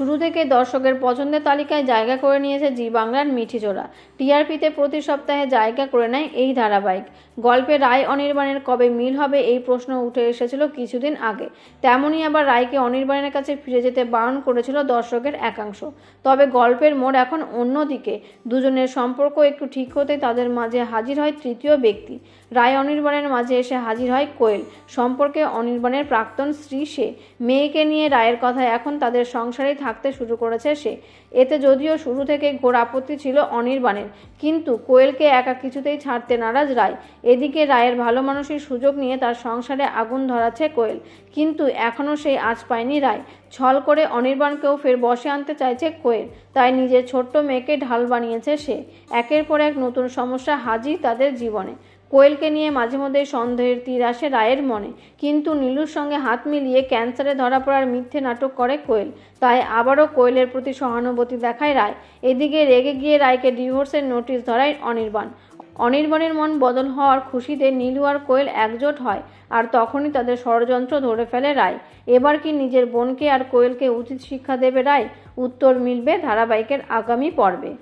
শুরু থেকে দর্শকের পছন্দের তালিকায় জায়গা করে নিয়েছে জি বাংলার মিঠিজোড়া। টিআরপিতে প্রতি সপ্তাহে জায়গা করে নেয় এই ধারাবাহিক। গল্পে রায় অনির্বাণের কবে মিল হবে এই প্রশ্ন উঠে এসেছিল কিছুদিন আগে। তেমনই আবার রায়কে অনির্বাণের কাছে ফিরে যেতে বারণ করেছিল দর্শকের একাংশ। তবে গল্পের মোড় এখন অন্যদিকে দুজনের সম্পর্ক একটু ঠিক হতে তাদের মাঝে হাজির হয় তৃতীয় ব্যক্তি। রায় অনির্বাণের মাঝে এসে হাজির হয় কোয়েল। সম্পর্কে অনির্বাণের প্রাক্তন স্ত্রী সে। মেয়েকে নিয়ে রায়ের কথা এখন তাদের সংসারেই থাকতে শুরু করেছে সে। এতে যদিও শুরু থেকে ঘোর আপত্তি ছিল অনির্বাণের। কিন্তু কোয়েলকে একা কিছুতেই ছাড়তে নারাজ রায়। এদিকে রায়ের ভালো মানুষের সুযোগ নিয়ে তার সংসারে আগুন ধরাচ্ছে কোয়েল। কিন্তু এখনও সেই আজ পায়নি রায়। ছল করে অনির্বাণকেও ফের বসে আনতে চাইছে কোয়েল। তাই নিজের ছোট্ট মেয়েকে ঢাল বানিয়েছে সে। একের পর এক নতুন সমস্যা হাজির তাদের জীবনে। কোয়েলকে নিয়ে মাঝে মধ্যে সন্দেহের তীর আসে রায়ের মনে। কিন্তু নীলুর সঙ্গে হাত মিলিয়ে ক্যান্সারে ধরা পড়ার মিথ্যে নাটক করে কোয়েল। তাই আবারও কোয়েলের প্রতি সহানুভূতি দেখায় রায়। এদিকে রেগে গিয়ে রায়কে ডিভোর্সের নোটিশ ধরায় অনির্বাণ। অনির্বাণের মন বদল হওয়ার খুশিতে নীলু আর কোয়েল একজোট হয়, আর তখনই তাদের ষড়যন্ত্র ধরে ফেলে রায়। এবার কি নিজের বোনকে আর কোয়েলকে উচিত শিক্ষা দেবে রায়? উত্তর মিলবে ধারাবাহিকের আগামী পর্বে।